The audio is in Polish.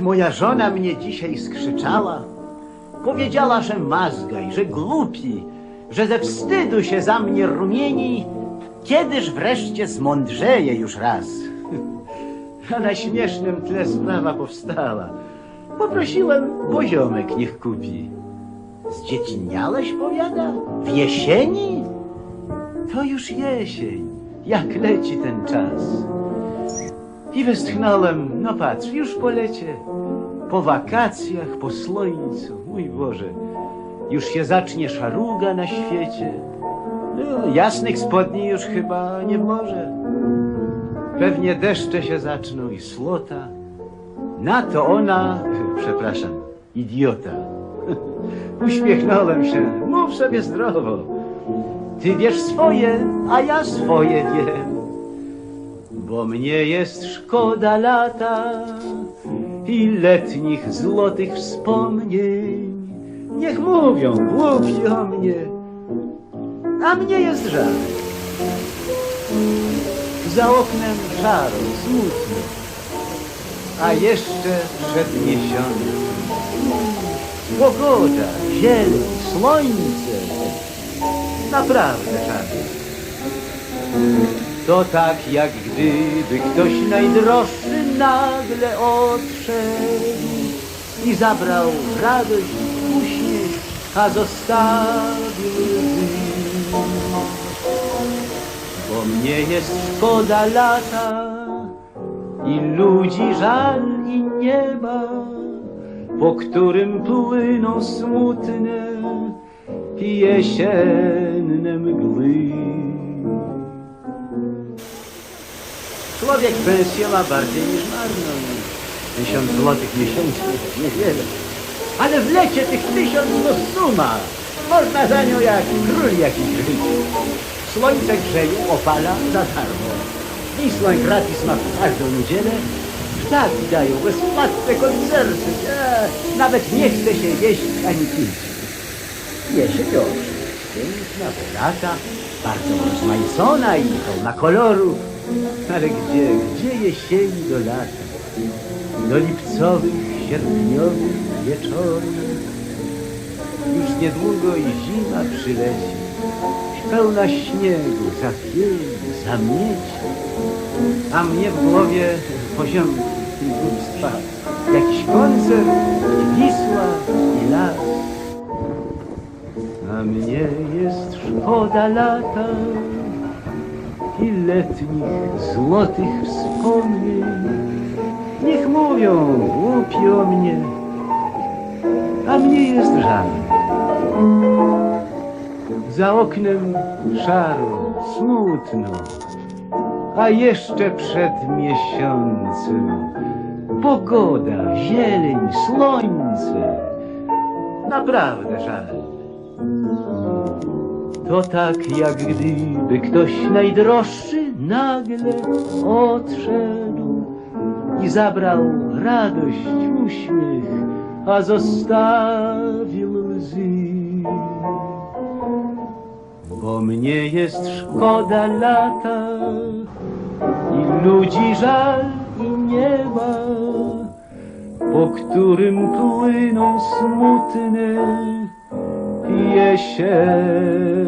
Moja żona mnie dzisiaj skrzyczała. Powiedziała, że mazgaj, że głupi, że ze wstydu się za mnie rumieni. Kiedyż wreszcie zmądrzeje już raz. A na śmiesznym tle sprawa powstała. Poprosiłem poziomek niech kupi. Zdzieciniałeś, powiada? W jesieni? To już jesień, jak leci ten czas. I westchnąłem, no patrz, już po lecie, po wakacjach, po słońcu, mój Boże, już się zacznie szaruga na świecie. No, jasnych spodni już chyba nie może. Pewnie deszcze się zaczną i słota. Na to ona, przepraszam, idiota. Uśmiechnąłem się, mów sobie zdrowo. Ty wiesz swoje, a ja swoje wiem. Bo mnie jest szkoda lata i letnich złotych wspomnień. Niech mówią głupi o mnie, a mnie jest żal. Za oknem szaro, smutno, a jeszcze przed miesiącem. Pogoda, zieleń, słońce, naprawdę czarne. To tak jak gdyby ktoś najdroższy nagle odszedł i zabrał radość, uśmiech, a zostawił. Bo mnie jest szkoda lata i ludzi żal i nieba, po którym płyną smutne jesienne mgły. Człowiek pensję ma bardziej niż marną. Tysiąc złotych miesięcznie to niewiele. Ale w lecie tych tysiąc to suma. Można za nią jak król jakiś żyć. Słońce grzeje, opala za darmo. Wisła gratis ma w każdą niedzielę. Ptaki dają bezpłatne koncerty. Eee, nawet nie chce się jeść ani pić. Jesień owszem, piękna, bogata, bardzo rozmaicona i pełna kolorów. Ale gdzie, gdzie jesieni do lata? Do lipcowych, sierpniowych wieczorów. Już niedługo i zima przyleci, pełna śniegu, zapieni, zamieci. A mnie w głowie poziom głupstwa. Jakiś koncert, i Wisła i las. A mnie jest szkoda lata letnich złotych wspomnień. Niech mówią głupi o mnie, a mnie jest żal. Za oknem szaro, smutno, a jeszcze przed miesiącem pogoda, zieleń, słońce. Naprawdę żal. To tak jak gdyby ktoś najdroższy nagle odszedł i zabrał radość, uśmiech, a zostawił łzy. Bo mnie jest szkoda lata i ludzi żal i nieba, po którym płyną smutne jesienne